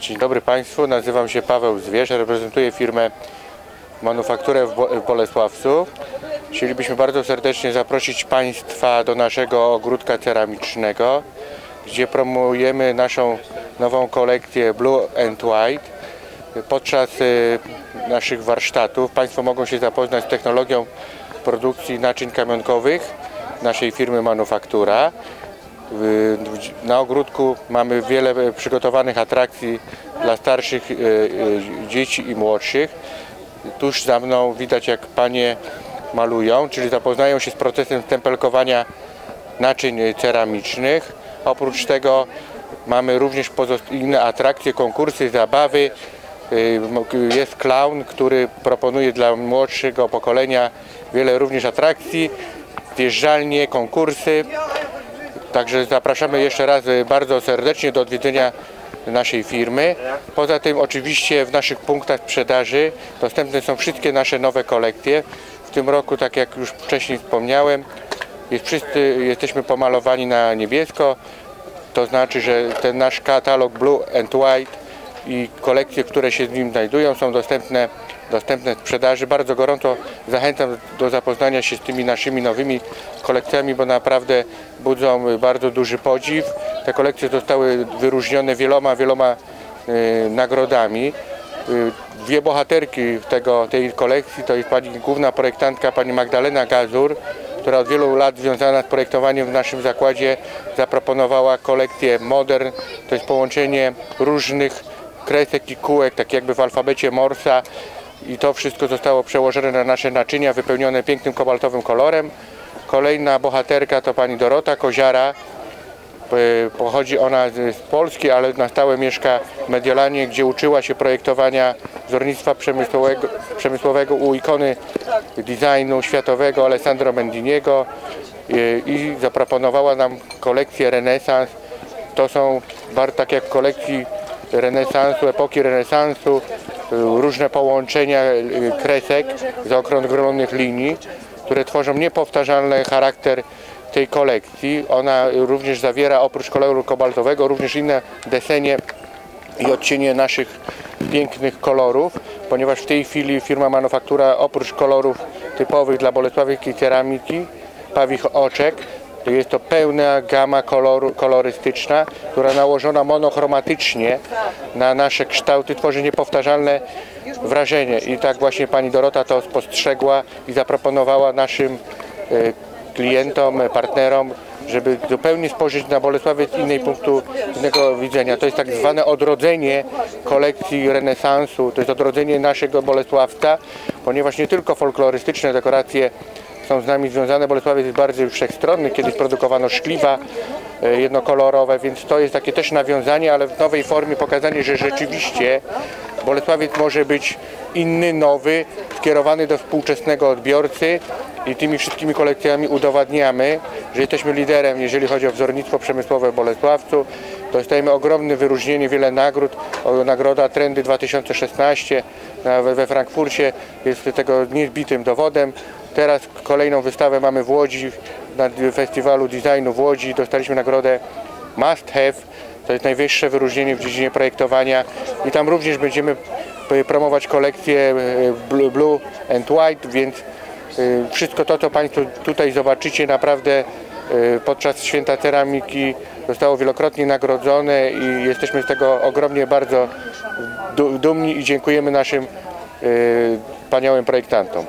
Dzień dobry Państwu, nazywam się Paweł Zwierz, reprezentuję firmę Manufakturę w Bo- w Bolesławcu. Chcielibyśmy bardzo serdecznie zaprosić Państwa do naszego ogródka ceramicznego, gdzie promujemy naszą nową kolekcję Blue and White. Podczas y, naszych warsztatów Państwo mogą się zapoznać z technologią produkcji naczyń kamionkowych naszej firmy Manufaktura. Na ogródku mamy wiele e, przygotowanych atrakcji dla starszych e, e, dzieci i młodszych. Tuż za mną widać jak panie malują, czyli zapoznają się z procesem stempelkowania naczyń ceramicznych. Oprócz tego mamy również inne atrakcje, konkursy, zabawy. Jest clown, który proponuje dla młodszego pokolenia wiele również atrakcji, zjeżdżalnie, konkursy. Także zapraszamy jeszcze raz bardzo serdecznie do odwiedzenia naszej firmy. Poza tym oczywiście w naszych punktach sprzedaży dostępne są wszystkie nasze nowe kolekcje. W tym roku, tak jak już wcześniej wspomniałem, jest wszyscy jesteśmy pomalowani na niebiesko. To znaczy, że ten nasz katalog Blue and White i kolekcje, które się z nim znajdują są dostępne, dostępne sprzedaży. Bardzo gorąco zachęcam do zapoznania się z tymi naszymi nowymi kolekcjami, bo naprawdę budzą bardzo duży podziw. Te kolekcje zostały wyróżnione wieloma, wieloma y, nagrodami. Y, Dwie bohaterki tego, tej kolekcji to jest pani główna projektantka, pani Magdalena Gazur, która od wielu lat związana z projektowaniem w naszym zakładzie zaproponowała kolekcję Modern. To jest połączenie różnych kresek i kółek, tak jakby w alfabecie Morsa i to wszystko zostało przełożone na nasze naczynia, wypełnione pięknym kobaltowym kolorem. Kolejna bohaterka to pani Dorota Koziara, E, Pochodzi ona z Polski, ale na stałe mieszka w Mediolanie, gdzie uczyła się projektowania wzornictwa przemysłowego, przemysłowego u ikony designu światowego Alessandro Mendiniego e, i zaproponowała nam kolekcję renesans. To są tak jak w kolekcji renesansu, epoki renesansu, e, różne połączenia e, kresek zaokrąglonych linii, które tworzą niepowtarzalny charakter tej kolekcji. Ona również zawiera oprócz koloru kobaltowego również inne desenie i odcienie naszych pięknych kolorów, ponieważ w tej chwili firma Manufaktura oprócz kolorów typowych dla bolesławskiej ceramiki, pawich oczek, jest to pełna gama koloru, kolorystyczna, która nałożona monochromatycznie na nasze kształty tworzy niepowtarzalne wrażenie. I tak właśnie pani Dorota to spostrzegła i zaproponowała naszym e, klientom, partnerom, żeby zupełnie spojrzeć na Bolesławiec z innej punktu innego widzenia. To jest tak zwane odrodzenie kolekcji renesansu, to jest odrodzenie naszego Bolesławca, ponieważ nie tylko folklorystyczne dekoracje są z nami związane. Bolesławiec jest bardzo wszechstronny. Kiedyś produkowano szkliwa e, jednokolorowe, więc to jest takie też nawiązanie, ale w nowej formie pokazanie, że rzeczywiście Bolesławiec może być inny, nowy, skierowany do współczesnego odbiorcy i tymi wszystkimi kolekcjami udowadniamy, że jesteśmy liderem, jeżeli chodzi o wzornictwo przemysłowe w Bolesławcu. Dostajemy ogromne wyróżnienie, wiele nagród. Nagroda Trendy 2016 na- we we Frankfurcie jest tego niezbitym dowodem. Teraz kolejną wystawę mamy w Łodzi, na Festiwalu Designu w Łodzi. Dostaliśmy nagrodę Must Have. To jest najwyższe wyróżnienie w dziedzinie projektowania i tam również będziemy p- promować kolekcję e, Blue, and White, więc e, wszystko to, co Państwo tutaj zobaczycie, naprawdę e, podczas Święta Ceramiki zostało wielokrotnie nagrodzone i jesteśmy z tego ogromnie bardzo du- dumni i dziękujemy naszym e, wspaniałym projektantom.